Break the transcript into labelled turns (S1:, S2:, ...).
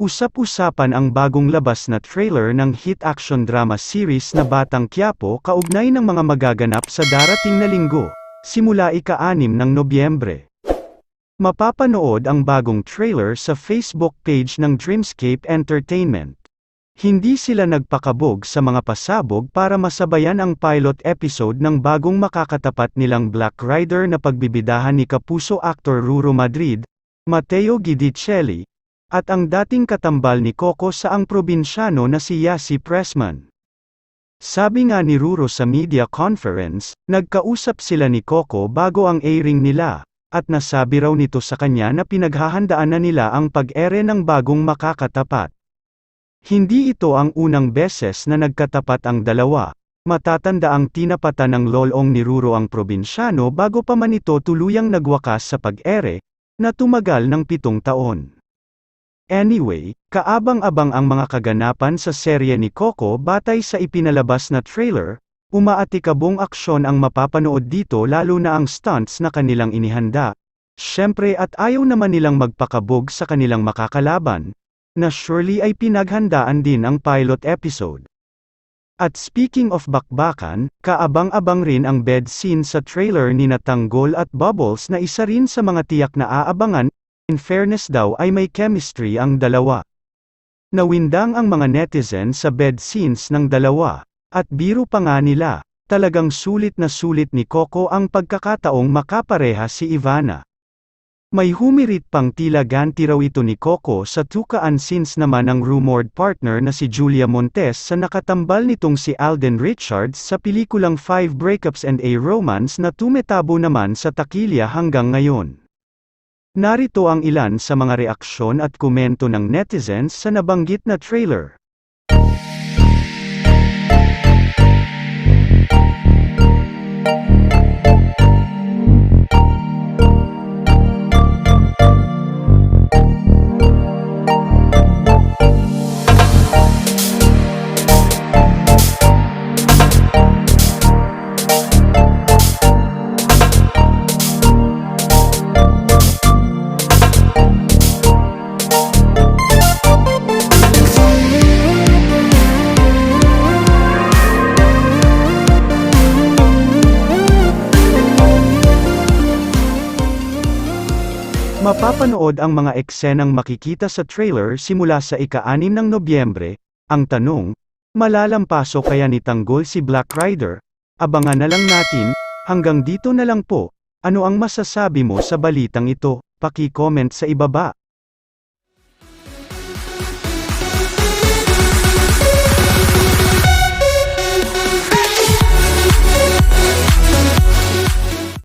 S1: Usap-usapan ang bagong labas na trailer ng hit action drama series na Batang Quiapo kaugnay ng mga magaganap sa darating na linggo, simula ika-6 ng Nobyembre. Mapapanood ang bagong trailer sa Facebook page ng Dreamscape Entertainment. Hindi sila nagpakabog sa mga pasabog para masabayan ang pilot episode ng bagong makakatapat nilang Black Rider na pagbibidahan ni Kapuso actor Ruro Madrid, Matteo Guidicelli, at ang dating katambal ni Coco sa ang probinsyano na si Yasi Pressman. Sabi nga ni Ruro sa media conference, nagkausap sila ni Coco bago ang airing nila, at nasabi raw nito sa kanya na pinaghahandaan na nila ang pag-ere ng bagong makakatapat. Hindi ito ang unang beses na nagkatapat ang dalawa. Matatanda ang tinapatan ng lolong ni Ruro ang probinsyano bago pa man ito tuluyang nagwakas sa pag-ere, na tumagal ng pitong taon. Anyway, kaabang-abang ang mga kaganapan sa serye ni Coco batay sa ipinalabas na trailer, umaatikabong aksyon ang mapapanood dito lalo na ang stunts na kanilang inihanda. Siyempre at ayaw naman nilang magpakabog sa kanilang makakalaban, na surely ay pinaghandaan din ang pilot episode. At speaking of bakbakan, kaabang-abang rin ang bed scene sa trailer ni Natanggol at Bubbles na isa rin sa mga tiyak na aabangan In fairness daw ay may chemistry ang dalawa. Nawindang ang mga netizen sa bed scenes ng dalawa, at biro pa nga nila, talagang sulit na sulit ni Coco ang pagkakataong makapareha si Ivana. May humirit pang tila ganti raw ito ni Coco sa tukaan scenes naman ang rumored partner na si Julia Montes sa nakatambal nitong si Alden Richards sa pelikulang Five Breakups and a Romance na tumetabo naman sa takilya hanggang ngayon. Narito ang ilan sa mga reaksyon at komento ng netizens sa nabanggit na trailer. Mapapanood ang mga eksenang makikita sa trailer simula sa ika-6 ng Nobyembre. Ang tanong, malalampaso kaya ni Tanggol si Black Rider? Abangan na lang natin, hanggang dito na lang po. Ano ang masasabi mo sa balitang ito? Paki-comment sa ibaba.